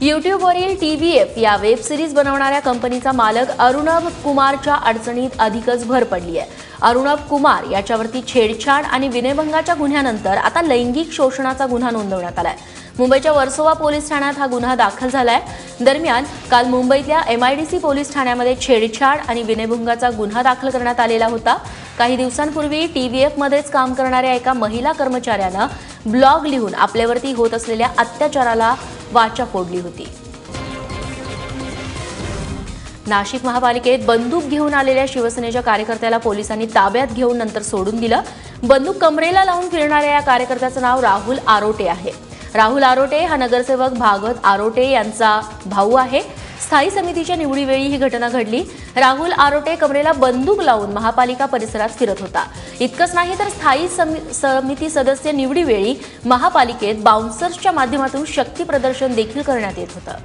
युट्यूबवरील T V F या web series बनवणाऱ्या कंपनीचा मालक अरुणव कुमारच्या अडचणीत अधिकच भर पडली आहे. अरुणव कुमार याच्यावरती छेडछाड आणि विनयभंगाच्या गुन्ह्यानंतर आता लैंगिक शोषणाचा गुन्हा नोंदवण्यात आलाय. मुंबईच्या वर्सोवा पोलीस ठाण्यात हा गुन्हा दाखल झालाय. दरम्यान काल मुंबईतल्या M I D C police ठाण्यामध्ये छेडछाड आणि विनयभंगाचा गुन्हा दाखल करण्यात आलेला होता. काही दिवसांपूर्वी टी व्ही एफमध्येच काम करणाऱ्या एका महिला कर्मचाऱ्यानं ब्लॉग लिहून आपल्यावरती होत असलेल्या अत्याचाराला वाचा फोडली होती. नाशिक महापालिकेत बंदूक घेऊन आलेल्या शिवसेनेच्या कार्यकर्त्याला पोलिसांनी ताब्यात घेऊन नंतर सोडून दिलं. बंदूक कमरेला लावून फिरणाऱ्या या कार्यकर्त्याचं नाव राहुल आरोटे आहे. राहुल आरोटे हा नगरसेवक भागवत आरोटे यांचा भाऊ आहे. स्थायी समितीच्या निवडीवेळी ही घटना घडली. राहुल आरोटे कमरेला बंदूक लावून महापालिका परिसरात फिरत होता. इतकंच नाही तर स्थायी समिती सदस्य निवडीवेळी महापालिकेत बाउन्सर्सच्या माध्यमातून शक्ती प्रदर्शन देखील करण्यात येत होतं.